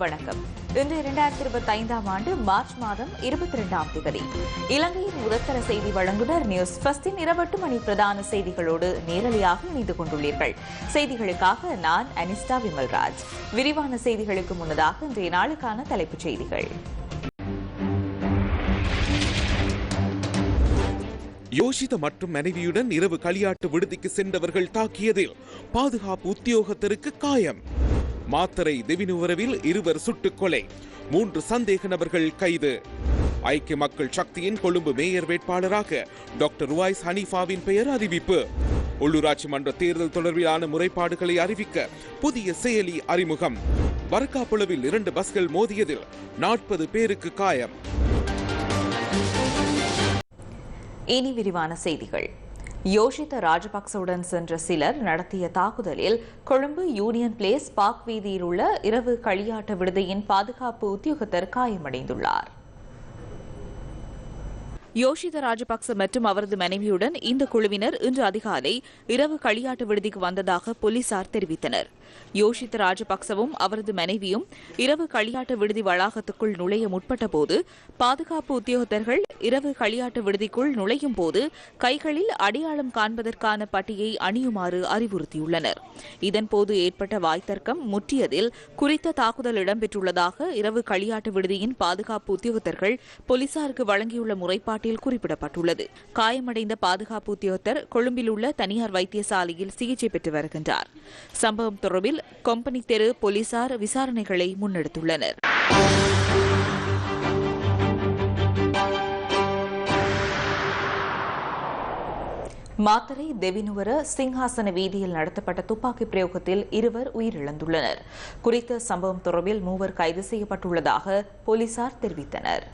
வணக்கம். இன்று இரண்டாயிரத்தி இருபத்தி ஐந்தாம் ஆண்டு மார்ச் மாதம் இருபத்தி இரண்டாம் தேதி. இலங்கையின் முதற்தர செய்தி வழங்குனர் நியூஸ் பஸ்டின் இரவட்டு மணி பிரதான செய்திகளோடு நேரலையாக இணைந்து கொண்டுள்ளீர்கள். செய்திகளுக்காக நான் அனிஸ்டா விமல்ராஜ். விரிவான செய்திகளுக்கு முன்னதாக இன்றைய நாளுக்கான தலைப்புச் செய்திகள். யோஷித மற்றும் மனைவியுடன் இரவு களியாட்டு விடுதிக்கு சென்றவர்கள் தாக்கியதில் பாதுகாப்பு உத்தியோகத்தருக்கு காயம். மாத்தரை தெவினுவரவில் இருவர் சுட்டுக் கொலை. மூன்று சந்தேக நபர்கள் கைது. ஐக்கிய மக்கள் சக்தியின் கொழும்பு மேயர் வேட்பாளராக டாக்டர் ருவாய்ஸ் ஹனீஃபாவின் பெயர் அறிவிப்பு. உள்ளூராட்சி மன்ற தேர்தல் தொடர்பிலான முறைப்பாடுகளை அறிவிக்க புதிய செயலி அறிமுகம். வர்க்காப்புளவில் இரண்டு பஸ்கள் மோதியதில் நாற்பது பேருக்கு காயம். இனி விரிவான செய்திகள். யோஷித ராஜபக்சவுடன் சென்ற சிலர் நடத்திய தாக்குதலில் கொழும்பு யூனியன் பிளேஸ் பாக் வீதியில் உள்ள இரவு களியாட்ட விடுதியின் பாதுகாப்பு உத்தியோகத்தர் காயமடைந்துள்ளார். யோஷித ராஜபக்ச மற்றும் அவரது மனைவியுடன் இந்த குழுவினர் இன்று அதிகாலை இரவு களியாட்டு விடுதிக்கு வந்ததாக போலீசார் தெரிவித்தனர். யோஷித்த ராஜபக்சவும் அவரது மனைவியும் இரவு களியாட்டு விடுதி வளாகத்துக்குள் நுழைய முற்பட்டபோது பாதுகாப்பு உத்தியோகத்தர்கள் இரவு களியாட்டு விடுதிக்குள் நுழையும் போது கைகளில் அடையாளம் காண்பதற்கான பட்டியை அணியுமாறு அறிவுறுத்தியுள்ளனர். இதன்போது ஏற்பட்ட வாய்த்தர்க்கம் முற்றியதில் குறித்த தாக்குதல் இடம்பெற்றுள்ளதாக இரவு களியாட்டு விடுதியின் பாதுகாப்பு உத்தியோகத்தர்கள் போலீசாருக்கு வழங்கியுள்ள முறைப்பாட்டில் குறிப்பிடப்பட்டுள்ளது. காயமடைந்த பாதுகாப்பு உத்தியோகத்தர் கொழும்பில் உள்ள தனியார் வைத்தியசாலையில் சிகிச்சை பெற்று வருகின்றார். சம்பவம் தொடர்பில் கொம்பனி தெரு போலீசார் விசாரணைகளை முன்னெடுத்துள்ளனர். மாத்தரை தெவினுவர சிங்ஹாசன வீதியில் நடத்தப்பட்ட துப்பாக்கி பிரயோகத்தில் இருவர் உயிரிழந்துள்ளனர். குறித்த சம்பவம் தொடர்பில் மூவர் கைது செய்யப்பட்டுள்ளதாக போலீசார் தெரிவித்தனர்.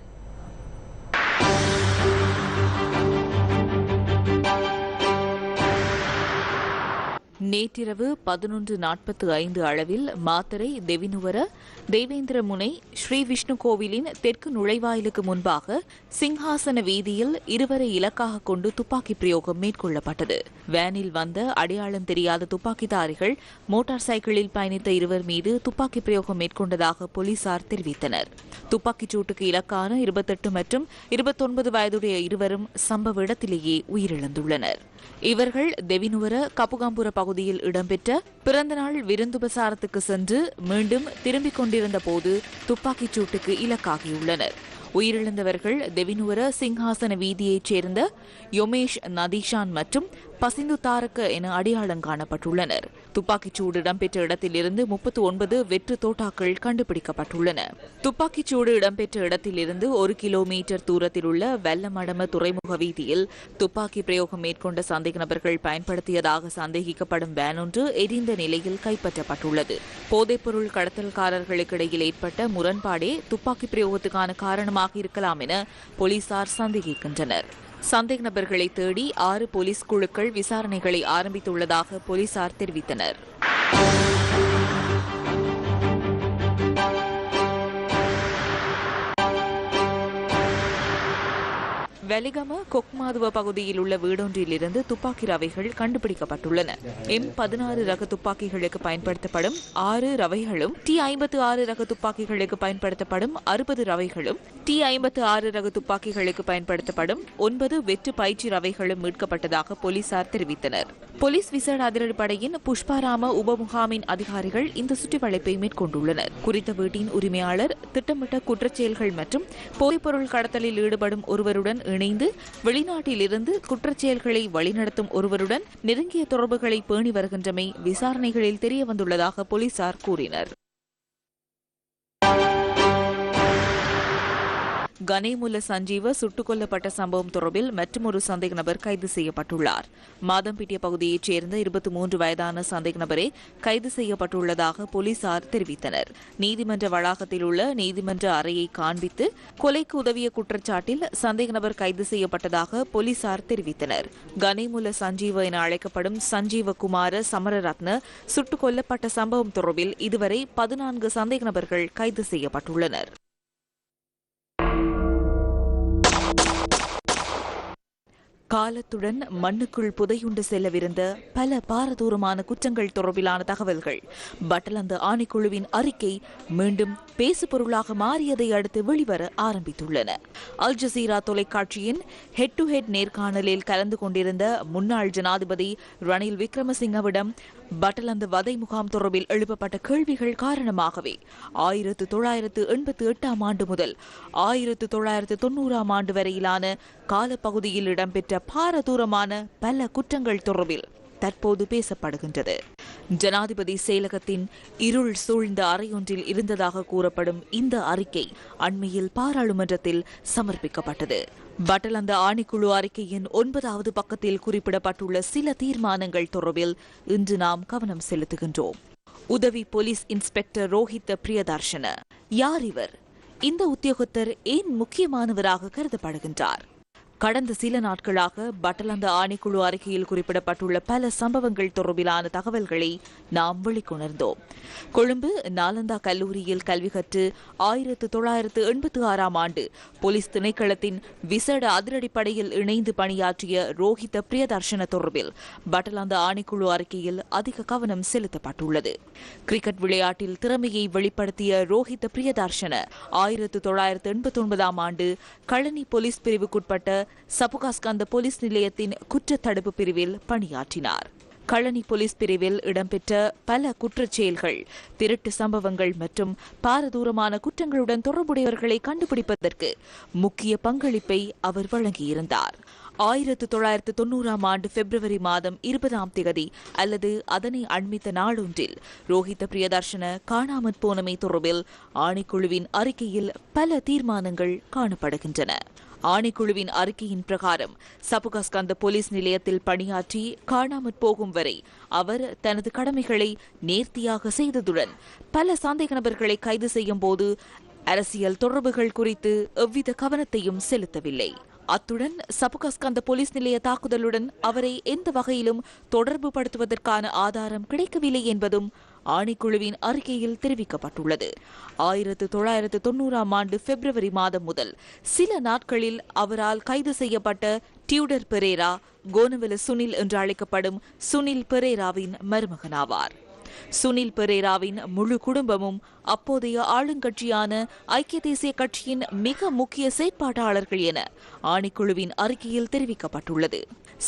நேற்றிரவு பதினொன்று நாற்பத்து ஐந்து அளவில் மாத்தரை தெவினுவர தேவேந்திர முனை ஸ்ரீ விஷ்ணு கோவிலின் தெற்கு நுழைவாயிலுக்கு முன்பாக சிங்ஹாசன வீதியில் இருவரை இலக்காக கொண்டு துப்பாக்கி பிரயோகம் மேற்கொள்ளப்பட்டது. வேனில் வந்த அடையாளம் தெரியாத துப்பாக்கிதாரிகள் மோட்டார் சைக்கிளில் பயணித்த இருவர் மீது துப்பாக்கி பிரயோகம் மேற்கொண்டதாக போலீசார் தெரிவித்தனர். துப்பாக்கிச் சூட்டுக்கு இலக்கான இருபத்தெட்டு மற்றும் இருபத்தொன்பது வயதுடைய இருவரும் சம்பவ இடத்திலேயே உயிரிழந்துள்ளனர். இவர்கள் தெவினுவர கப்புகாம்புர பகுதியில் இடம்பெற்ற பிறந்தநாள் விருந்துபசாரத்துக்கு சென்று மீண்டும் திரும்பிக் கொண்டிருந்த போது துப்பாக்கிச் சூட்டுக்கு இலக்காகியுள்ளனர். உயிரிழந்தவர்கள் தெவினுவர சிங்ஹாசன வீதியைச் சேர்ந்த யோமேஷ் நதீஷான் மற்றும் பசிந்து தாரக்க என அடையாளம் காணப்பட்டுள்ளனர். துப்பாக்கிச் சூடு இடம்பெற்ற இடத்திலிருந்து முப்பத்தி ஒன்பது வெற்று தோட்டாக்கள் கண்டுபிடிக்கப்பட்டுள்ளன. துப்பாக்கிச் சூடு இடம்பெற்ற இடத்திலிருந்து ஒரு கிலோமீட்டர் தூரத்தில் உள்ள வெள்ளமடம துறைமுக வீதியில் துப்பாக்கி பிரயோகம் மேற்கொண்ட சந்தேக நபர்கள் பயன்படுத்தியதாக சந்தேகிக்கப்படும் வேன் ஒன்று எரிந்த நிலையில் கைப்பற்றப்பட்டுள்ளது. போதைப்பொருள் கடத்தல்காரர்களுக்கிடையில் ஏற்பட்ட முரண்பாடே துப்பாக்கி பிரயோகத்துக்கான காரணமாக இருக்கலாம் என போலீசார் சந்தேகிக்கின்றனர். சந்தேக நபர்களை தேடி ஆறு போலீஸ் குழுக்கள் விசாரணைகளை ஆரம்பித்துள்ளதாக போலீசார் தெரிவித்தனர். வெலிகம கொக்மாதுவ பகுதியில் உள்ள வீடொன்றிலிருந்து துப்பாக்கி ரவைகள் கண்டுபிடிக்கப்பட்டுள்ளன. எம் பதினாறு ரக துப்பாக்கிகளுக்கு பயன்படுத்தப்படும் ஆறு ரவைகளும் டி ஐம்பத்து ஆறு ரக துப்பாக்கிகளுக்கு பயன்படுத்தப்படும் அறுபது ரவைகளும் டி ஐம்பத்து ஆறு ரக துப்பாக்கிகளுக்கு பயன்படுத்தப்படும் ஒன்பது வெற்று பயிற்சி ரவைகளும் மீட்கப்பட்டதாக போலீசார் தெரிவித்தனர். போலீஸ் விசேட அதிரடிப்படையின் புஷ்பாராம உபமுகாமின் அதிகாரிகள் இந்த சுற்றிவளைப்பை மேற்கொண்டுள்ளனர். குறித்த வீட்டின் உரிமையாளர் திட்டமிட்ட குற்றச்செயல்கள் மற்றும் போதைப்பொருள் கடத்தலில் ஈடுபடும் ஒருவருடன் இணைந்து வெளிநாட்டிலிருந்து குற்றச்செயல்களை வழிநடத்தும் ஒருவருடன் நெருங்கிய தொடர்புகளை பேணி வருகின்றமை விசாரணைகளில் தெரியவந்துள்ளதாக போலீசார் கூறினர். கனேமுல்ல சஞ்சீவ சுட்டுக் கொல்லப்பட்ட சம்பவம் தொடர்பில் மற்றொரு சந்தேக நபர் கைது செய்யப்பட்டுள்ளார். மாதம்பிட்டிய பகுதியைச் சேர்ந்த இருபத்தி மூன்று வயதான சந்தேக நபரே கைது செய்யப்பட்டுள்ளதாக போலீசார் தெரிவித்தனர். நீதிமன்ற வளாகத்தில் உள்ள நீதிமன்ற அறையை காண்பித்து கொலைக்கு உதவிய குற்றச்சாட்டில் சந்தேக நபர் கைது செய்யப்பட்டதாக போலீசார் தெரிவித்தனர். கனேமுல்ல சஞ்சீவ என அழைக்கப்படும் சஞ்சீவ குமார சமரரத்ன சுட்டுக் கொல்லப்பட்ட சம்பவம் தொடர்பில் இதுவரை பதினான்கு சந்தேக நபர்கள் கைது செய்யப்பட்டுள்ளனர். காலத்துடன் மண்ணுக்குள் புதையுண்டு செல்லவிருந்த பல பாரதூரமான குற்றங்கள் தொடர்பிலான தகவல்கள். பட்டலந்த ஆணைக்குழுவின் அறிக்கை மீண்டும் பேசுபொருளாக மாறியதை அடுத்து வெளிவர ஆரம்பித்துள்ளன. அல் ஜசீரா தொலைக்காட்சியின் ஹெட் டு ஹெட் நேர்காணலில் கலந்து கொண்டிருந்த முன்னாள் ஜனாதிபதி ரணில் விக்ரமசிங்கவிடம் பட்டலந்த வதை முகாம் தொடர்பில் எழுப்பப்பட்ட கேள்விகள் காரணமாகவே ஆயிரத்து தொள்ளாயிரத்து எண்பத்தி எட்டாம் ஆண்டு முதல் ஆயிரத்து தொள்ளாயிரத்து தொன்னூறாம் ஆண்டு வரையிலான காலப்பகுதியில் இடம்பெற்ற பாரதூரமான பல குற்றங்கள் தொடர்பில் தற்போது பேசப்படுகின்றது. ஜனாதிபதி செயலகத்தின் இருள் சூழ்ந்த அறையொன்றில் இருந்ததாக கூறப்படும் இந்த அறிக்கை அண்மையில் பாராளுமன்றத்தில் சமர்ப்பிக்கப்பட்டது. வட்டலந்த ஆணைக்குழு அறிக்கையின் ஒன்பதாவது பக்கத்தில் குறிப்பிடப்பட்டுள்ள சில தீர்மானங்கள் தொடர்பில் இன்று நாம் கவனம் செலுத்துகின்றோம். உதவி போலீஸ் இன்ஸ்பெக்டர் ரோஹித் பிரியதர்ஷன. யார் இவர்? இந்த உத்தியோகத்தர் ஏன் முக்கியமானவராக கருதப்படுகின்றார்? கடந்த சில நாட்களாக பட்டலந்த ஆணைக்குழு அறிக்கையில் குறிப்பிடப்பட்டுள்ள பல சம்பவங்கள் தொடர்பிலான தகவல்களை நாம் வெளிக்கொணர்ந்தோம். கொழும்பு நாலந்தா கல்லூரியில் கல்வி கற்று ஆயிரத்து தொள்ளாயிரத்து எண்பத்தி ஆறாம் ஆண்டு போலீஸ் திணைக்களத்தின் விசேட அதிரடிப்படையில் இணைந்து பணியாற்றிய ரோஹித பிரியதர்ஷன தொடர்பில் பட்டலந்த ஆணைக்குழு அறிக்கையில் அதிக கவனம் செலுத்தப்பட்டுள்ளது. கிரிக்கெட் விளையாட்டில் திறமையை வெளிப்படுத்திய ரோஹித பிரியதர்ஷன ஆயிரத்து தொள்ளாயிரத்து எண்பத்தி ஒன்பதாம் ஆண்டு கழனி போலீஸ் பிரிவுக்குட்பட்ட சபுகாஸ்கந்த போலீஸ் நிலையத்தின் குற்றத்தடுப்பு பிரிவில் பணியாற்றினார். களனி போலீஸ் பிரிவில் இடம்பெற்ற பல குற்றச் செயல்கள் திருட்டு சம்பவங்கள் மற்றும் பாரதூரமான குற்றங்களுடன் தொடர்புடையவர்களை கண்டுபிடிப்பதற்கு முக்கிய பங்களிப்பை அவர் வழங்கியிருந்தார். ஆயிரத்து தொள்ளாயிரத்து தொன்னூறாம் ஆண்டு பிப்ரவரி மாதம் இருபதாம் திகதி அல்லது அதனை அண்மித்த நாளொன்றில் ரோஹித பிரியதர்ஷன காணாமற் போனமை தொடர்பில் ஆணைக்குழுவின் அறிக்கையில் பல தீர்மானங்கள் காணப்படுகின்றன. ஆணைக்குழுவின் அறிக்கையின் பிரகாரம் சபுகஸ்கந்த போலீஸ் நிலையத்தில் பணியாற்றி காணாமற் போகும் வரை அவர் தனது கடமைகளை நேர்த்தியாக செய்ததுடன் பல சந்தேக நபர்களை கைது செய்யும் போது அரசியல் தொடர்புகள் குறித்து எவ்வித கவனத்தையும் செலுத்தவில்லை. அத்துடன் சபுகஸ்கந்த போலீஸ் நிலைய தாக்குதலுடன் அவரை எந்த வகையிலும் தொடர்பு படுத்துவதற்கான ஆதாரம் கிடைக்கவில்லை என்பதும் ஆணைக்குழுவின் அறிக்கையில் தெரிவிக்கப்பட்டுள்ளது. ஆயிரத்து தொள்ளாயிரத்து தொன்னூறாம் ஆண்டு பிப்ரவரி மாதம் முதல் சில நாட்களில் அவரால் கைது செய்யப்பட்ட டியூடர் பெரேரா கோனவெல சுனில் என்று அழைக்கப்படும் சுனில் பெரேராவின் மருமகனாவார். சுனில் பெரேராவின் முழு குடும்பமும் அப்போதைய ஆளுங்கட்சியான ஐக்கிய தேசிய கட்சியின் மிக முக்கிய செயற்பாட்டாளர்கள் என ஆணைக்குழுவின் அறிக்கையில் தெரிவிக்கப்பட்டுள்ளது.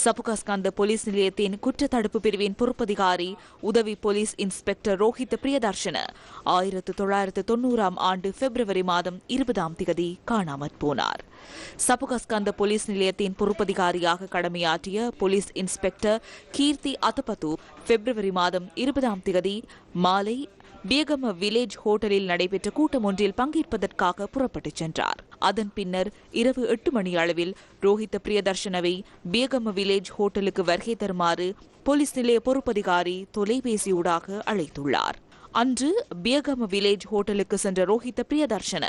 சபுகாஸ்காந்த போலீஸ் நிலையத்தின் குற்றத்தடுப்பு பிரிவின் பொறுப்பதிகாரி உதவி போலீஸ் இன்ஸ்பெக்டர் ரோஹித் பிரியதர்ஷன ஆயிரத்து தொள்ளாயிரத்து தொன்னூறாம் ஆண்டு பிப்ரவரி மாதம் இருபதாம் திகதி காணாமற் போனார். சபுகஸ்கந்த போலீஸ் நிலையத்தின் பொறுப்பதிகாரியாக கடமையாற்றிய போலீஸ் இன்ஸ்பெக்டர் கீர்த்தி அத்தபத்து பிப்ரவரி மாதம் இருபதாம் திகதி மாலை பேகம வில்லேஜ் ஹோட்டலில் நடைபெற்ற கூட்டம் ஒன்றில் பங்கேற்பதற்காக புறப்பட்டுச் சென்றார். அதன் பின்னர் இரவு எட்டு மணி அளவில் ரோஹித பிரியதர்ஷனவை பேகம வில்லேஜ் ஹோட்டலுக்கு வருகை தருமாறு போலீஸ் நிலைய பொறுப்பதிகாரி தொலைபேசியூடாக அழைத்துள்ளார். அன்று பியகம வில்லேஜ் ஹோட்டலுக்கு சென்ற ரோஹித பிரியதர்ஷன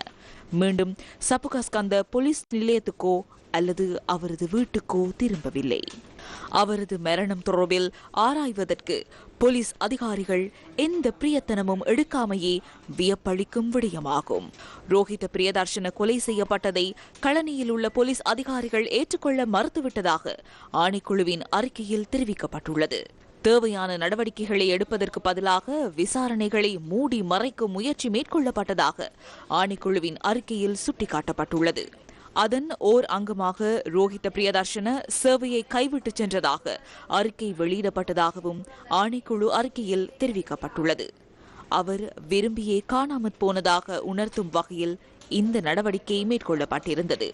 மீண்டும் சபுகஸ்கந்த போலீஸ் நிலையத்துக்கோ அல்லது அவரது வீட்டுக்கோ திரும்பவில்லை. அவரது மரணம் தொடர்பில் ஆராய்வதற்கு போலீஸ் அதிகாரிகள் எந்த பிரியத்தனமும் எடுக்காமையே வியப்பளிக்கும் விடயமாகும். ரோஹித பிரியதர்ஷன கொலை செய்யப்பட்டதை களனியில் உள்ள போலீஸ் அதிகாரிகள் ஏற்றுக்கொள்ள மறுத்துவிட்டதாக ஆணைக்குழுவின் அறிக்கையில் தெரிவிக்கப்பட்டுள்ளது. தேவையான நடவடிக்கைகளை எடுப்பதற்கு பதிலாக விசாரணைகளை மூடி மறைக்கும் முயற்சி மேற்கொள்ளப்பட்டதாக ஆணைக்குழுவின் அறிக்கையில் சுட்டிக்காட்டப்பட்டுள்ளது. அதன் ஓர் அங்கமாக ரோஹித பிரியதர்ஷன சேவையை கைவிட்டு சென்றதாக அறிக்கை வெளியிடப்பட்டதாகவும் ஆணைக்குழு அறிக்கையில் தெரிவிக்கப்பட்டுள்ளது. அவர் விரும்பியே காணாமற் போனதாக உணர்த்தும் வகையில் இந்த நடவடிக்கை மேற்கொள்ளப்பட்டிருந்தது.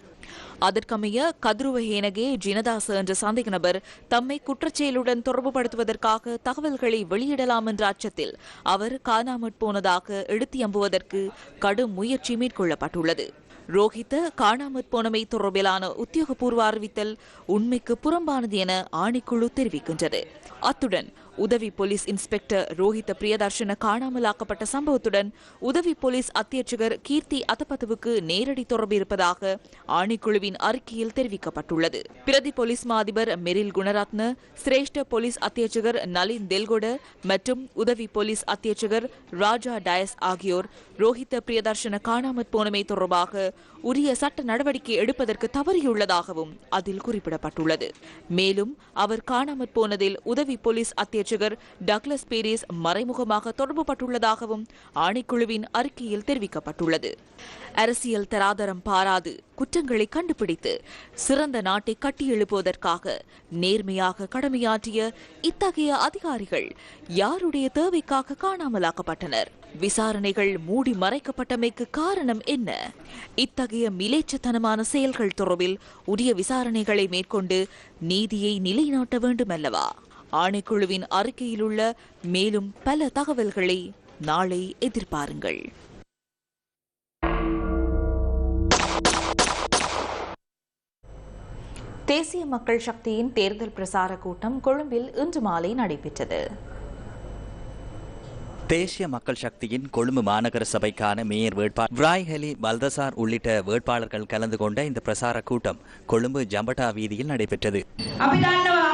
அதற்கமைய கத்ருவஹேனகே ஜினதாச என்ற சந்தேக நபர் தம்மை குற்றச்செயலுடன் தொடர்புபடுத்துவதற்காக தகவல்களை வெளியிடலாம் என்ற அச்சத்தில் அவர் காணாமற் போனதாக எடுத்தியம்புவதற்கு கடும் முயற்சி மேற்கொள்ளப்பட்டுள்ளது. ரோஹித்த காணாமற் போனமை தொடர்பிலான உத்தியோகபூர்வ அறிவித்தல் உண்மைக்கு புறம்பானது என ஆணைக்குழு தெரிவிக்கின்றது. அத்துடன் உதவி போலீஸ் இன்ஸ்பெக்டர் ரோஹித பிரியதர்ஷன காணாமலாக்கப்பட்ட சம்பவத்துடன் உதவி போலீஸ் அத்தியட்சகர் கீர்த்தி அதபத்துவுக்கு நேரடி தொடர்பு இருப்பதாக ஆணைக்குழுவின் அறிக்கையில் தெரிவிக்கப்பட்டுள்ளது. பிரதி போலீஸ் மா அதிபர் மெரில் குணரத்ன சிரேஷ்ட போலீஸ் அத்தியட்சகர் நலின் தெல்கொட மற்றும் உதவி போலீஸ் அத்தியட்சகர் ராஜா டயஸ் ஆகியோர் ரோஹித பிரியதர்ஷன காணாமற் போனமை தொடர்பாக உரிய சட்ட நடவடிக்கை எடுப்பதற்கு தவறியுள்ளதாகவும் அதில் குறிப்பிடப்பட்டுள்ளது. மேலும் அவர் காணாமற் போனதில் உதவி போலீஸ் அத்தியட்சகர் டக்ளஸ் பேரிஸ் மறைமுகமாக தொடர்புபட்டுள்ளதாகவும் ஆணைக்குழுவின் அறிக்கையில் தெரிவிக்கப்பட்டுள்ளது. அரசியல் தராதரம் பாராது குற்றங்களை கண்டுபிடித்து சிறந்த நாட்டை கட்டியெழுப்புவதற்காக நேர்மையாக கடமையாற்றிய இத்தகைய அதிகாரிகள் யாருடைய தேவைக்காக காணாமலாக்கப்பட்டனர்? விசாரணைகள் மூடி மறைக்கப்பட்டமைக்கு காரணம் என்ன? இத்தகைய மிலேச்சத்தனமான செயல்கள் தொடர்பில் உரிய விசாரணைகளை மேற்கொண்டு நீதியை நிலைநாட்ட வேண்டுமல்லவா? ஆணைக்குழுவின் அறிக்கையிலுள்ள மேலும் பல தகவல்களை நாளை எதிர்பாருங்கள். தேசிய மக்கள் சக்தியின் தேர்தல் பிரசார கூட்டம் கொழும்பில் இன்று மாலை நடைபெற்றது. தேசிய மக்கள் சக்தியின் கொழும்பு மாநகர சபைக்கான மேயர் வேட்பாளர் விராய்ஹலி பல்தசார் உள்ளிட்ட வேட்பாளர்கள் கலந்து கொண்ட இந்த பிரசார கூட்டம் கொழும்பு ஜம்பட்டா வீதியில் நடைபெற்றது.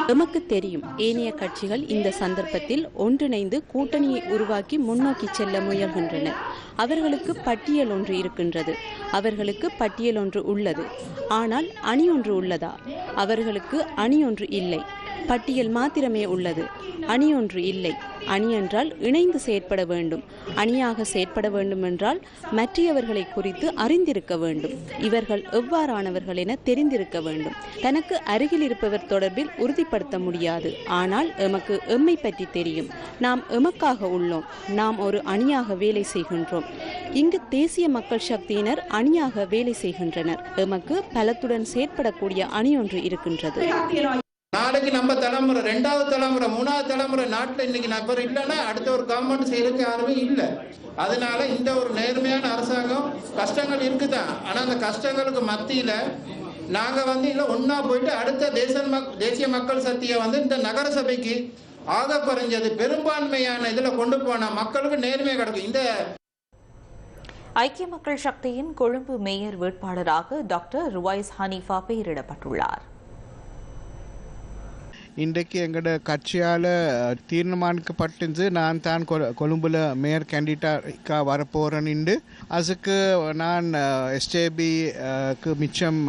எமக்கு தெரியும் ஏனைய கட்சிகள் இந்த சந்தர்ப்பத்தில் ஒன்றிணைந்து கூட்டணியை உருவாக்கி முன்னோக்கி செல்ல முயல்கின்றனர் அவர்களுக்கு பட்டியல் ஒன்று இருக்கின்றது. அவர்களுக்கு பட்டியல் ஒன்று உள்ளது. ஆனால் அணி ஒன்று உள்ளதா? அவர்களுக்கு அணி ஒன்று இல்லை. பட்டியல் மாத்திரமே உள்ளது. அணி ஒன்று இல்லை. அணி என்றால் இணைந்து செயற்பட வேண்டும். அணியாக செயற்பட வேண்டும் என்றால் குறித்து அறிந்திருக்க வேண்டும். இவர்கள் எவ்வாறானவர்கள் என தெரிந்திருக்க வேண்டும். தனக்கு அருகில் இருப்பவர் தொடர்பில் உறுதிப்படுத்த முடியாது. ஆனால் எமக்கு எம்மை பற்றி தெரியும். நாம் எமக்காக உள்ளோம். நாம் ஒரு அணியாக வேலை செய்கின்றோம். இங்கு தேசிய மக்கள் சக்தியினர் அணியாக வேலை செய்கின்றனர். எமக்கு பலத்துடன் செயற்படக்கூடிய அணி ஒன்று இருக்கின்றது. நாளைக்கு நம்ம தலைமுறை ரெண்டாவது தலைமுறை மூணாவது தலைமுறை நாட்டில் இன்னைக்கு நபர் இல்லைன்னா அடுத்த ஒரு கவர்மெண்ட் செய்யறதுக்கு யாருமே இல்லை. அதனால இந்த ஒரு நேர்மையான அரசாங்கம் கஷ்டங்கள் இருக்குதான் ஆனால் அந்த கஷ்டங்களுக்கு மத்தியில நாங்கள் வந்து இல்லை ஒன்னா போயிட்டு அடுத்த தேச மக் தேசிய மக்கள் சக்தியை வந்து இந்த நகர சபைக்கு ஆக குறைஞ்சது பெரும்பான்மையான இதில் கொண்டு போனால் மக்களுக்கு நேர்மையாக கிடைக்கும். இந்த ஐக்கிய மக்கள் சக்தியின் கொழும்பு மேயர் வேட்பாளராக டாக்டர் ருவாய்ஸ் ஹனீஃபா பெயரிடப்பட்டுள்ளார். இன்றைக்கு எங்களோட கட்சியால் தீர்மானிக்கப்பட்டிருந்து நான் தான் கொ கொழும்புல மேயர் கேண்டிடேட்டாக வரப்போகிறேன்னு அதுக்கு நான் எஸ்டேபிக்கு மிச்சம்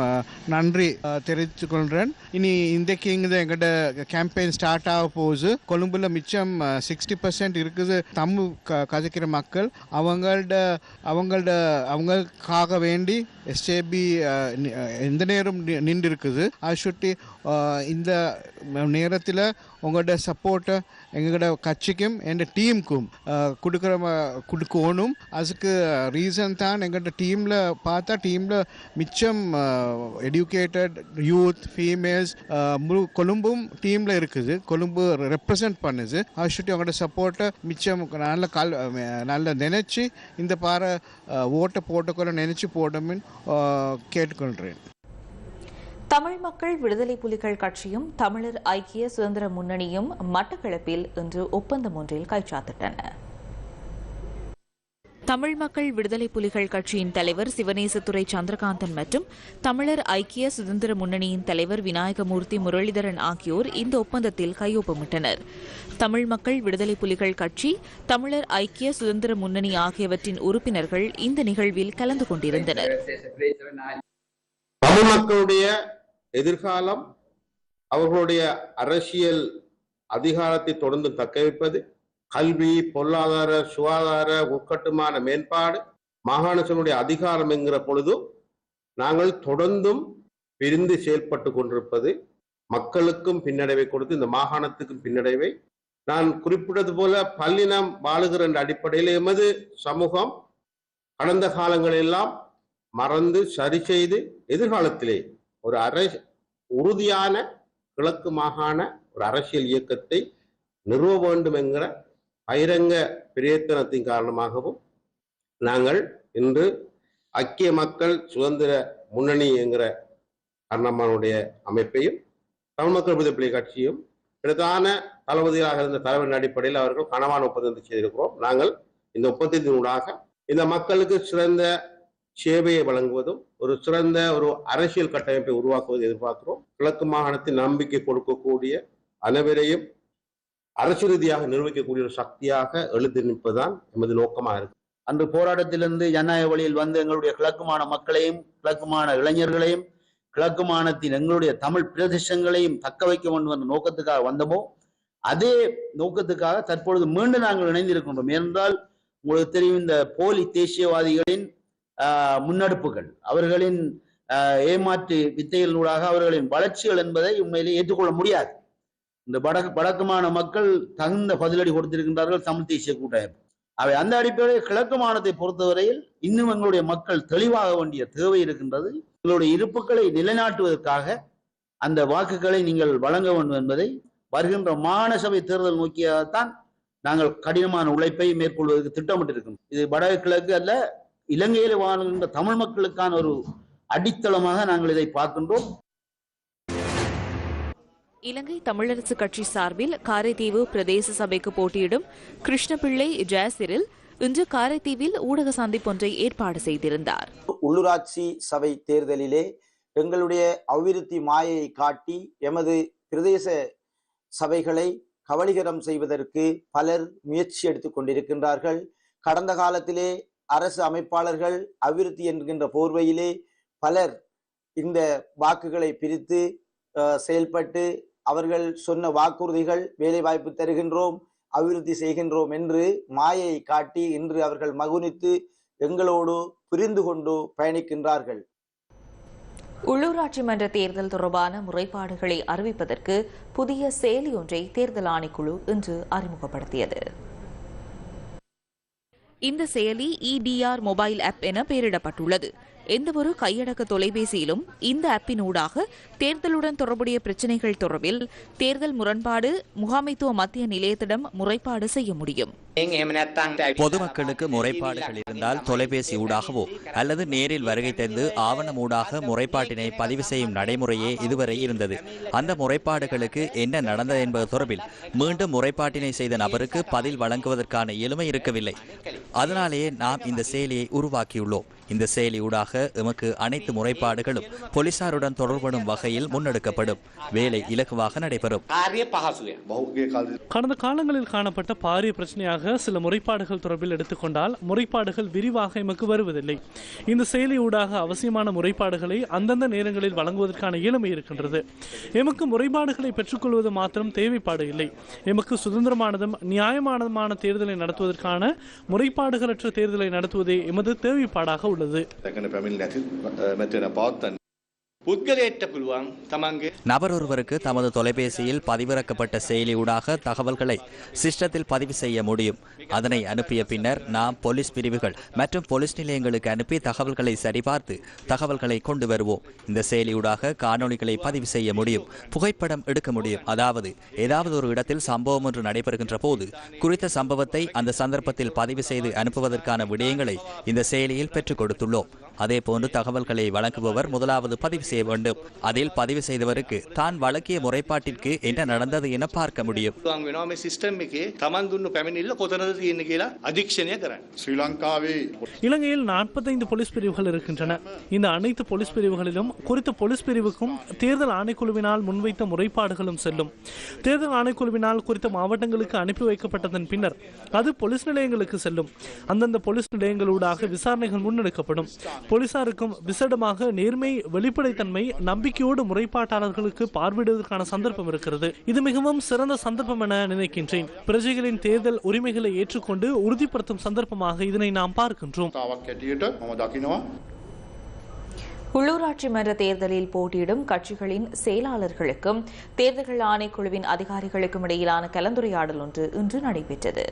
நன்றி தெரிவித்து கொள்கிறேன் இனி இன்றைக்கு இங்கே எங்களோட கேம்பெயின் ஸ்டார்ட் ஆக போகுது. கொழும்புல மிச்சம் சிக்ஸ்டி பர்சன்ட் இருக்குது தமிழ் க கதைக்கிற மக்கள். அவங்களோட அவங்களோட அவங்களுக்காக வேண்டி எஸ்ஏபி uh, uh, எந்த நேரம் நி- நின்று இருக்குது அதை சுட்டி uh, இந்த நேரத்தில் உங்களோட சப்போர்ட்டை எங்களோட கட்சிக்கும் எங்கள் டீமுக்கும் கொடுக்குற கொடுக்கணும். அதுக்கு ரீசன் தான் எங்கள்கிட்ட டீமில் பார்த்தா டீமில் மிச்சம் எடுக்கேட்டட் யூத் ஃபீமேல்ஸ் முழு கொழும்பும் டீமில் இருக்குது. கொழும்பு ரெப்ரசன்ட் பண்ணுது. அது சுட்டி அவங்களோட சப்போர்ட்டை மிச்சம் நல்ல கல் நல்ல நினச்சி இந்த பாறை ஓட்டை போட்டுக்கொள்ள நினச்சி போடணும்னு கேட்டுக்கொள்கிறேன் தமிழ் மக்கள் விடுதலை புலிகள் கட்சியும் தமிழர் ஐக்கிய சுதந்திர முன்னணியும் மட்டக்களப்பில் இன்று ஒப்பந்தம் ஒன்றில் கைச்சாத்திட்டன. தமிழ் மக்கள் விடுதலை புலிகள் கட்சியின் தலைவர் சிவனேசத்துறை சந்திரகாந்தன் மற்றும் தமிழர் ஐக்கிய சுதந்திர முன்னணியின் தலைவர் விநாயகமூர்த்தி முரளிதரன் ஆகியோர் இந்த ஒப்பந்தத்தில் கையொப்பமிட்டனர். தமிழ் மக்கள் விடுதலை புலிகள் கட்சி தமிழர் ஐக்கிய சுதந்திர முன்னணி ஆகியவற்றின் உறுப்பினர்கள் இந்த நிகழ்வில் கலந்து கொண்டிருந்தனர். தமிழ் மக்களுடைய எதிர்காலம் அவர்களுடைய அரசியல் அதிகாரத்தை தொடர்ந்து தக்க வைப்பது கல்வி பொருளாதார சுகாதார உட்கட்டுமான மேம்பாடு மாகாண சபையுடைய அதிகாரம் என்கிற பொழுது நாங்கள் தொடர்ந்தும் பிரிந்து செயல்பட்டு கொண்டிருப்பது மக்களுக்கும் பின்னடைவை கொடுத்து இந்த மாகாணத்துக்கும் பின்னடைவை. நான் குறிப்பிட்டது போல பல்லினம் வாழுகிற என்ற அடிப்படையில் எமது சமூகம் கடந்த காலங்களெல்லாம் மறந்து சரி செய்து எதிர்காலத்திலே ஒரு அரை உறுதியான கிழக்கு மாகாண ஒரு அரசியல் இயக்கத்தை நிறுவ வேண்டும் என்கிற பகிரங்க பிரயத்தனத்தின் காரணமாகவும் நாங்கள் இன்று ஐக்கிய மக்கள் சுதந்திர முன்னணி என்கிற கர்ணம்மானுடைய அமைப்பையும் தமிழ் மக்கள் விடுதலை கட்சியும் பிரதான தளபதியாக இருந்த தலைவரின் அடிப்படையில் அவர்கள் கனவான ஒப்பந்தத்தை செய்திருக்கிறோம். நாங்கள் இந்த ஒப்பந்தத்தினூடாக இந்த மக்களுக்கு சிறந்த சேவையை வழங்குவதும் ஒரு சிறந்த ஒரு அரசியல் கட்டமைப்பை உருவாக்குவதை எதிர்பார்க்கிறோம். கிழக்கு மாகாணத்தில் நம்பிக்கை கொடுக்கக்கூடிய அனைவரையும் அரசு ரீதியாக நிர்வகிக்கக்கூடிய ஒரு சக்தியாக எழுதி நிற்பதுதான் எமது நோக்கமாக இருக்கு. அன்று போராட்டத்திலிருந்து ஜனநாயக வழியில் வந்து எங்களுடைய கிழக்குமான மக்களையும் கிழக்குமான இளைஞர்களையும் கிழக்குமானத்தின் எங்களுடைய தமிழ் பிரதேசங்களையும் தக்க வைக்க வேண்டும் என்ற நோக்கத்துக்காக வந்தோமோ அதே நோக்கத்துக்காக தற்பொழுது மீண்டும் நாங்கள் இணைந்திருக்கின்றோம். ஏனென்றால் உங்களுக்கு தெரியும் இந்த போலி தேசியவாதிகளின் முன்னெடுப்புகள். அவர்களின் ஆஹ், ஏமாற்று வித்தைகளினூடாக அவர்களின் வளர்ச்சிகள் என்பதை உண்மையிலே ஏற்றுக்கொள்ள முடியாது. இந்த வடக்கு வடக்குமான மக்கள் தகுந்த பதிலடி கொடுத்திருக்கின்றார்கள் தமிழ் தேசிய கூட்டமைப்பு. அவை அந்த அடிப்படையில் கிழக்கு மாநிலத்தை பொறுத்தவரையில் இன்னும் எங்களுடைய மக்கள் தெளிவாக வேண்டிய தேவை இருக்கின்றது. எங்களுடைய இருப்புகளை நிலைநாட்டுவதற்காக அந்த வாக்குகளை நீங்கள் வழங்க வேண்டும் என்பதை வருகின்ற மாநசபை தேர்தல் நோக்கியாகத்தான் நாங்கள் கடினமான உழைப்பை மேற்கொள்வதற்கு திட்டமிட்டிருக்கிறோம். இது வடகிழக்கு அல்ல இலங்கையில் வாழ்கின்ற தமிழ் மக்களுக்கான ஒரு அடித்தளமாக நாங்கள் இதை பார்க்கின்றோம். இலங்கை தமிழரசு கட்சி சார்பில் காரைதீவு பிரதேச சபைக்கு போட்டியிடும் கிருஷ்ணபிள்ளை ஜெயசிரில் இன்று காரைதீவில் ஊடக சந்திப்பொன்றை ஏற்பாடு செய்திருந்தார். உள்ளூராட்சி சபை தேர்தலிலே எங்களுடைய அபிவிருத்தி மாயையை காட்டி எமது பிரதேச சபைகளை கபலீகரம் செய்வதற்கு பலர் முயற்சி எடுத்துக் கொண்டிருக்கின்றார்கள். கடந்த காலத்திலே அரசு அமைப்பாளர்கள் அபிவிருத்தி என்கின்ற போர்வையிலே பலர் இந்த வாக்குகளை பிரித்து அஹ், செயல்பட்டு அவர்கள் சொன்ன வாக்குறுதிகள் வேலைவாய்ப்பு தருகின்றோம் அபிவிருத்தி செய்கின்றோம் என்று மாயையை காட்டி இன்று அவர்கள் மகுனித்து எங்களோடு புரிந்து கொண்டு பயணிக்கின்றார்கள். உள்ளூராட்சி மன்ற தேர்தல் தொடர்பான முறைப்பாடுகளை அறிவிப்பதற்கு புதிய செயலி ஒன்றை தேர்தல் ஆணைக்குழு இன்று அறிமுகப்படுத்தியது. இந்த செயலி இடிஆர் மொபைல் ஆப் என பெயரிடப்பட்டுள்ளது. எந்தவொரு கையடக்க தொலைபேசியிலும் இந்த ஆப்பின் ஊடாக தேர்தலுடன் தொடர்புடைய பிரச்சினைகள் தொடர்பில் தேர்தல் முரண்பாடு முகாமைத்துவ மத்திய நிலையத்திடம் முறைப்பாடு செய்ய முடியும். பொதுமக்களுக்கு முறைப்பாடுகள் இருந்தால் தொலைபேசி ஊடாகவோ அல்லது நேரில் வருகை தந்து ஆவணம் ஊடாக முறைப்பாட்டினை பதிவு செய்யும் நடைமுறையே இதுவரை இருந்தது. அந்த முறைப்பாடுகளுக்கு என்ன நடந்தது என்பது தொடர்பில் மீண்டும் முறைப்பாட்டினை செய்த நபருக்கு பதில் வழங்குவதற்கான எளிமை இருக்கவில்லை. அதனாலேயே நாம் இந்த செயலியை உருவாக்கியுள்ளோம். இந்த செயலி ஊடாக எமக்கு அனைத்து முறைப்பாடுகளும் போலீசாருடன் தொடர்படும் வகையில் முன்னெடுக்கப்படும். வேலை இலகுவாக நடைபெறும். கடந்த காலங்களில் காணப்பட்ட பாரிய பிரச்சனையாக தொடர்பாக சில முறைப்பாடுகள் தொடர்பில் எடுத்துக்கொண்டால் முறைப்பாடுகள் விரிவாக எமக்கு வருவதில்லை. இந்த செயலி ஊடாக அவசியமான முறைப்பாடுகளை அந்தந்த நேரங்களில் வழங்குவதற்கான இயலுமை இருக்கின்றது. எமக்கு முறைப்பாடுகளை பெற்றுக்கொள்வது மாத்திரம் தேவைப்பாடு இல்லை. எமக்கு சுதந்திரமானதும் நியாயமானதுமான தேர்தலை நடத்துவதற்கான முறைப்பாடுகளற்ற தேர்தலை நடத்துவதே எமது தேவைப்பாடாக உள்ளது. நபர் ஒருவருக்கு தமது தொலைபேசியில் பதிவிறக்கப்பட்ட செயலியூடாக தகவல்களை சிஸ்டத்தில் பதிவு செய்ய முடியும். அதனை அனுப்பிய பின்னர் நாம் போலீஸ் பிரிவுகள் மற்றும் போலீஸ் நிலையங்களுக்கு அனுப்பி தகவல்களை சரிபார்த்து தகவல்களை கொண்டு வருவோம். இந்த செயலியூடாக காணொளிகளை பதிவு செய்ய முடியும். புகைப்படம் எடுக்க முடியும். அதாவது ஏதாவது ஒரு இடத்தில் சம்பவம் ஒன்று நடைபெறுகின்ற போது குறித்த சம்பவத்தை அந்த சந்தர்ப்பத்தில் பதிவு செய்து அனுப்புவதற்கான விடயங்களை இந்த செயலியில் பெற்றுக் கொடுத்துள்ளோம். அதே போன்று தகவல்களை வழங்குபவர் முதலாவது பதிவு செய்ய வேண்டும். அதில் பதிவு செய்தவருக்கு தான் வழக்கிய முறைப்பாட்டிற்கு என்ன நடந்தது என பார்க்க முடியும். இலங்கையில் நாற்பத்தைந்து போலீஸ் பிரிவுகள் இருக்கின்றன. இந்த அனைத்து போலீஸ் பிரிவுகளிலும் குறித்த போலீஸ் பிரிவுக்கும் தேர்தல் ஆணைக்குழுவினால் முன்வைத்த முறைப்பாடுகளும் செல்லும். தேர்தல் ஆணைக்குழுவினால் குறித்த மாவட்டங்களுக்கு அனுப்பி வைக்கப்பட்டதன் பின்னர் அது போலீஸ் நிலையங்களுக்கு செல்லும். அந்தந்த போலீஸ் நிலையங்களூடாக விசாரணைகள் முன்னெடுக்கப்படும். போலீசாருக்கும் விசேடமாக நேர்மை வெளிப்படைத்தன்மை நம்பிக்கையோடு முறைப்பாட்டாளர்களுக்கு பார்வையிடுவதற்கான சந்தர்ப்பம் இருக்கிறது. இது மிகவும் சிறந்த சந்தர்ப்பம் என நினைக்கின்றேன். பிரஜைகளின் தேர்தல் உரிமைகளை ஏற்றுக்கொண்டு உறுதிப்படுத்தும் சந்தர்ப்பமாக இதனை நாம் பார்க்கின்றோம். உள்ளூராட்சி மன்ற தேர்தலில் போட்டியிடும் கட்சிகளின் செயலாளர்களுக்கும் தேர்தல்கள் ஆணைக்குழுவின் அதிகாரிகளுக்கும் இடையிலான கலந்துரையாடல் ஒன்று இன்று நடைபெற்றது.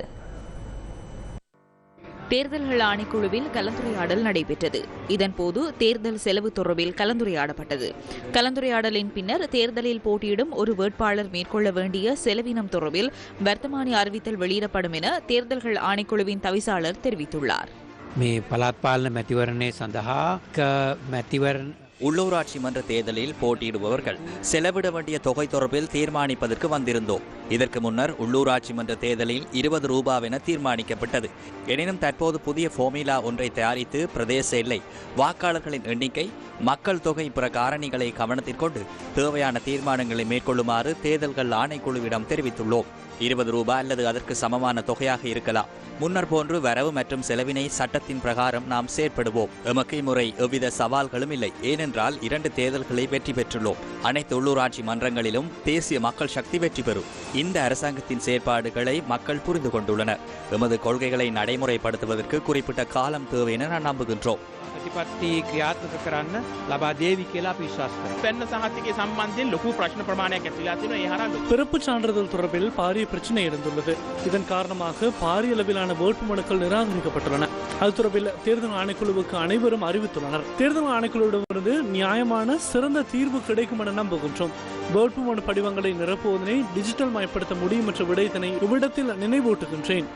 தேர்தல்கள் ஆணைக்குழுவில் கலந்துரையாடல் நடைபெற்றது இதன்போது தேர்தல் செலவு தொடர்பில் கலந்துரையாடப்பட்டது கலந்துரையாடலின் பின்னர் தேர்தலில் போட்டியிடும் ஒரு வேட்பாளர் மேற்கொள்ள வேண்டிய செலவினம் தொடர்பில் வர்த்தமானி அறிவித்தல் வெளியிடப்படும் என தேர்தல்கள் ஆணைக்குழுவின் தவிசாளர் தெரிவித்துள்ளார் මේ පළාත් පාලන මැතිවරණය සඳහා ක මැතිවරණ உள்ளூராட்சி மன்ற தேர்தலில் போட்டியிடுபவர்கள் செலவிட வேண்டிய தொகை தொடர்பில் தீர்மானிப்பதற்கு வந்திருந்தோம். இதற்கு முன்னர் உள்ளூராட்சி மன்ற தேர்தலில் இருபது ரூபாவென தீர்மானிக்கப்பட்டது. எனினும் தற்போது புதிய ஃபோமிலா ஒன்றை தயாரித்து பிரதேச எல்லை வாக்காளர்களின் எண்ணிக்கை மக்கள் தொகை பிற காரணிகளை கவனத்தில் கொண்டு தேவையான தீர்மானங்களை மேற்கொள்ளுமாறு தேர்தல்கள் ஆணைக்குழுவிடம் தெரிவித்துள்ளோம். இருபது ரூபாய் அல்லது அதற்கு சமமான தொகையாக இருக்கலாம். முன்னர் போன்று வரவு மற்றும் செலவினை சட்டத்தின் பிரகாரம் நாம் செயற்படுவோம். எமக்கு இம்முறை எவ்வித சவால்களும் இல்லை. ஏனென்றால் இரண்டு தேர்தல்களை வெற்றி பெற்றுள்ளோம். அனைத்து உள்ளூராட்சி மன்றங்களிலும் தேசிய மக்கள் சக்தி வெற்றி பெறும். இந்த அரசாங்கத்தின் செயற்பாடுகளை மக்கள் புரிந்து கொண்டுள்ளனர். எமது கொள்கைகளை நடைமுறைப்படுத்துவதற்கு குறிப்பிட்ட காலம் தேவை என நான் நம்புகின்றோம். ප්‍රතිපත්ති ක්‍රියාත්මක කරන්න ලබා දේවි කියලා අපි විශ්වාස කරනවා. පැන්න සහතිකය සම්බන්ධයෙන් ලොකු ප්‍රශ්න ප්‍රමාණයක් ඇතිලා තියෙනවා. ඒ හරහා ලොකු பிறப்புச் சான்றிதழ் தொடர்பில் பாரிய பிரச்சனை எழுந்துள்ளது இதன் காரணமாக பாரிய அளவிலான வேட்புமனுக்கள் நிராகரிக்கப்பட்டுள்ளன அது தொடர்பில் தேர்தல் ஆணைக்குழுவுக்கு அனைவரும் அறிவித்துள்ளனர் தேர்தல் ஆணைக்குழுவிடமிருந்து நியாயமான சிறந்த தீர்வு கிடைக்கும் என நம்புகின்றோம் வேட்புமனு படிவங்களை நிரப்புவதனை டிஜிட்டல் மயப்படுத்த முடியும் என்ற விடயத்தினை இவ்விடத்தில் நினைவூட்டுகின்றேன்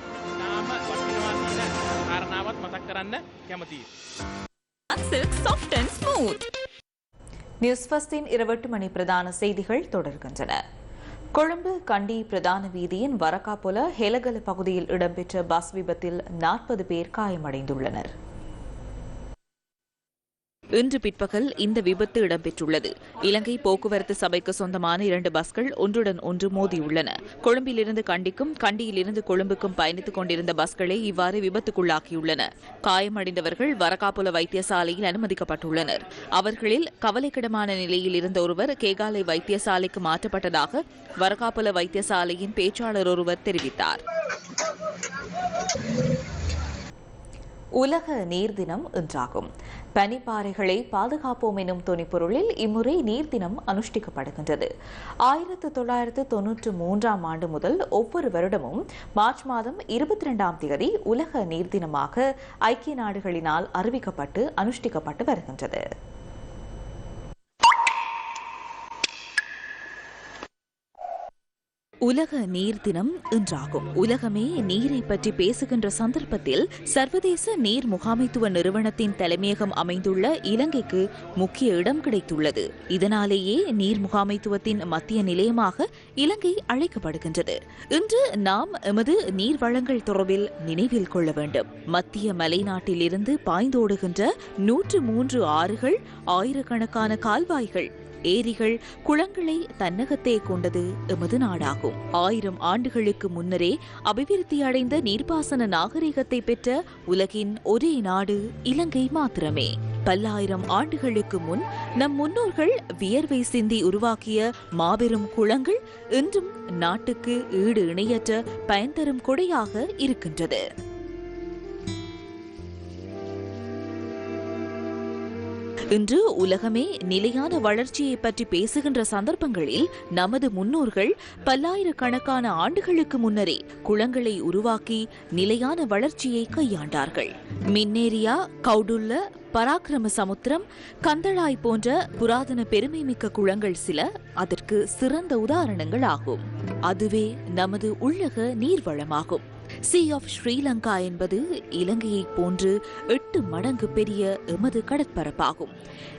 Silk soft and smooth news ஃபஸ்டின் இருபட்டு மணி பிரதான செய்திகள் தொடர்கின்றன. கொழும்பு கண்டி பிரதான வீதியின் வரக்காபுல ஹெலகல பகுதியில் இடம்பெற்ற பஸ் விபத்தில் நாற்பது பேர் காயமடைந்துள்ளனா் இன்று பிற்பகல் இந்த விபத்து இடம்பெற்றுள்ளது. இலங்கை போக்குவரத்து சபைக்கு சொந்தமான இரண்டு பஸ்கள் ஒன்றுடன் ஒன்று மோதியுள்ளன. கொழும்பிலிருந்து கண்டிக்கும் கண்டியிலிருந்து கொழும்புக்கும் பயணித்துக் கொண்டிருந்த பஸ்களே இவ்வாறு விபத்துக்குள்ளாக்கியுள்ளன காயமடைந்தவர்கள் வரகாப்புல வைத்தியசாலையில் அனுமதிக்கப்பட்டுள்ளனர். அவர்களில் கவலைக்கிடமான நிலையில் இருந்த ஒருவர் கேகாலை வைத்தியசாலைக்கு மாற்றப்பட்டதாக வரகாப்புல வைத்தியசாலையின் பேச்சாளர் ஒருவர் தெரிவித்தார். உலக நீர் தினம் இன்றாகும். பனிப்பாறைகளை பாதுகாப்போம் எனும் துணிப்பொருளில் இம்முறை நீர் தினம் அனுஷ்டிக்கப்படுகின்றது. ஆயிரத்து தொள்ளாயிரத்து தொன்னூற்று மூன்றாம் ஆண்டு முதல் ஒவ்வொரு வருடமும் மார்ச் மாதம் இருபத்தி இரண்டாம் தேதி உலக நீர் தினமாக ஐக்கிய நாடுகளினால் அறிவிக்கப்பட்டு அனுஷ்டிக்கப்பட்டு வருகின்றது. உலக நீர் தினம் இன்றாகும். உலகமே நீரை பற்றி பேசுகின்ற சந்தர்ப்பத்தில் சர்வதேச நீர் முகாமைத்துவ நிறுவனத்தின் தலைமையகம் அமைந்துள்ள இலங்கைக்கு முக்கிய இடம் கிடைத்துள்ளது. இதனாலேயே நீர் முகாமைத்துவத்தின் மத்திய நிலையமாக இலங்கை அழைக்கப்படுகின்றது. இன்று நாம் எமது நீர் வளங்கள் தொடர்பில் நினைவில் கொள்ள வேண்டும். மத்திய மலைநாட்டிலிருந்து பாய்ந்தோடுகின்ற நூற்று மூன்று ஆறுகள் ஆயிரக்கணக்கான கால்வாய்கள் ஏரிகள் குளங்களை தன்னகத்தே கொண்டது எமது நாடாகும். ஆயிரம் ஆண்டுகளுக்கு முன்னரே அபிவிருத்தி அடைந்த நீர்ப்பாசன நாகரிகத்தை பெற்ற உலகின் ஒரே நாடு இலங்கை மாத்திரமே. பல்லாயிரம் ஆண்டுகளுக்கு முன் நம் முன்னோர்கள் வியர்வை சிந்தி உருவாக்கிய மாபெரும் குளங்கள் இன்றும் நாட்டுக்கு ஈடு இணையற்ற பயன் தரும் கொடையாக இருக்கின்றது. இன்று உலகமே நிலையான வளர்ச்சியை பற்றி பேசுகின்ற சந்தர்ப்பங்களில் நமது முன்னோர்கள் பல்லாயிரக்கணக்கான ஆண்டுகளுக்கு முன்னரே குளங்களை உருவாக்கி நிலையான வளர்ச்சியை கையாண்டார்கள். மின்னேரியா கவுடுல்ல பராக்கிரம சமுத்திரம் கந்தளாய் போன்ற புராதன பெருமைமிக்க குளங்கள் சில அதற்கு சிறந்த உதாரணங்கள் ஆகும் அதுவே நமது உள்ளக நீர்வளமாகும். சி ஆஃப் ஸ்ரீலங்கா என்பது இலங்கையைப் போன்று எட்டு மடங்கு பெரிய எமது கடற்பரப்பாகும்.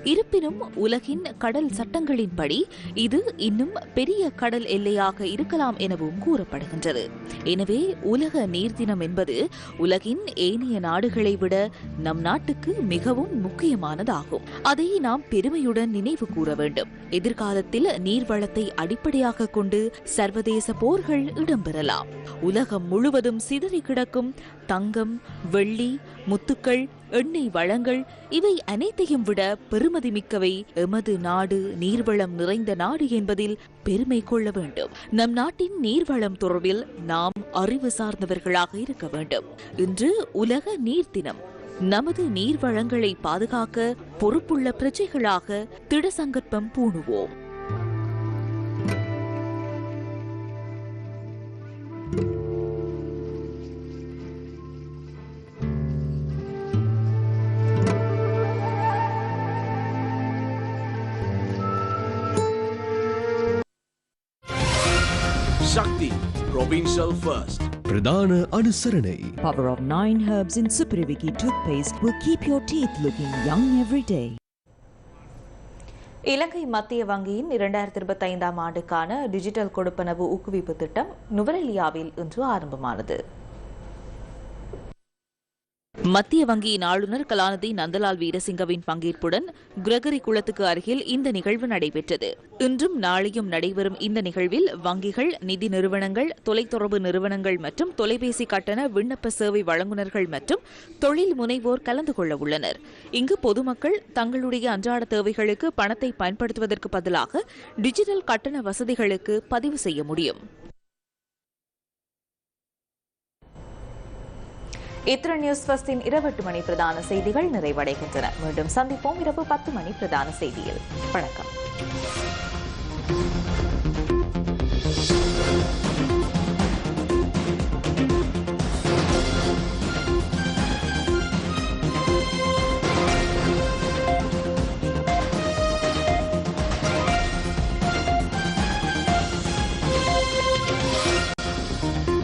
இருப்பினும் உலகின் கடல் சட்டங்களின்படி இது இன்னும் பெரிய கடல் எல்லையாக இருக்கலாம் எனவும் கூறப்படுகின்றது. எனவே உலக நீர் தினம் என்பது உலகின் ஏனைய நாடுகளை விட நம் நாட்டுக்கு மிகவும் முக்கியமானதாகும். அதை நாம் பெருமையுடன் நினைவு கூற வேண்டும். எதிர்காலத்தில் நீர்வளத்தை அடிப்படையாக கொண்டு சர்வதேச போர்கள் இடம்பெறலாம். உலகம் முழுவதும் சிதறி கிடக்கும் தங்கம் வெள்ளி முத்துக்கள் எண்ணெய் வளங்கள் இவை அனைத்தையும் விட பெருமதிமிக்கவை எமது நாடு நீர்வளம் நிறைந்த நாடு என்பதில் பெருமை கொள்ள வேண்டும். நம் நாட்டின் நீர்வளம் தொடர்பில் நாம் அறிவு சார்ந்தவர்களாக இருக்க வேண்டும். இன்று உலக நீர் தினம் நமது நீர் வளங்களை பாதுகாக்க பொறுப்புள்ள பிரஜைகளாக திடசங்கற்பம் பூணுவோம் Shakti, Provincial First. பிரதான அனுசரணை power of nine herbs in சுப்ரிவிகி toothpaste will keep your teeth looking young every day. இலங்கை மத்திய வங்கியின் இரண்டாயிரத்தி இருபத்தி ஐந்தாம் ஆண்டுக்கான டிஜிட்டல் கொடுப்பனவு ஊக்குவிப்பு திட்டம் நுவரெலியாவில் இன்று ஆரம்பமானது மத்திய வங்கியின் ஆளுநர் கலாநிதி நந்தலால் வீரசிங்கவின் பங்கேற்புடன் கிரகரி குளத்துக்கு அருகில் இந்த நிகழ்வு நடைபெற்றது. இன்றும் நாளையும் நடைபெறும் இந்த நிகழ்வில் வங்கிகள் நிதி நிறுவனங்கள் தொலைத்தொடர்பு நிறுவனங்கள் மற்றும் தொலைபேசி கட்டண விண்ணப்ப சேவை வழங்குநர்கள் மற்றும் தொழில் முனைவோர் கலந்து கொள்ள உள்ளனர். இங்கு பொதுமக்கள் தங்களுடைய அன்றாட தேவைகளுக்கு பணத்தை பயன்படுத்துவதற்கு பதிலாக டிஜிட்டல் கட்டண வசதிகளுக்கு பதிவு செய்ய முடியும். இத்துடன் நியூஸ் பஸ்டின் இரவு எட்டு மணி பிரதான செய்திகள் நிறைவடைகின்றன. மீண்டும் சந்திப்போம் இரவு பத்து மணி பிரதான செய்தியில். வணக்கம்.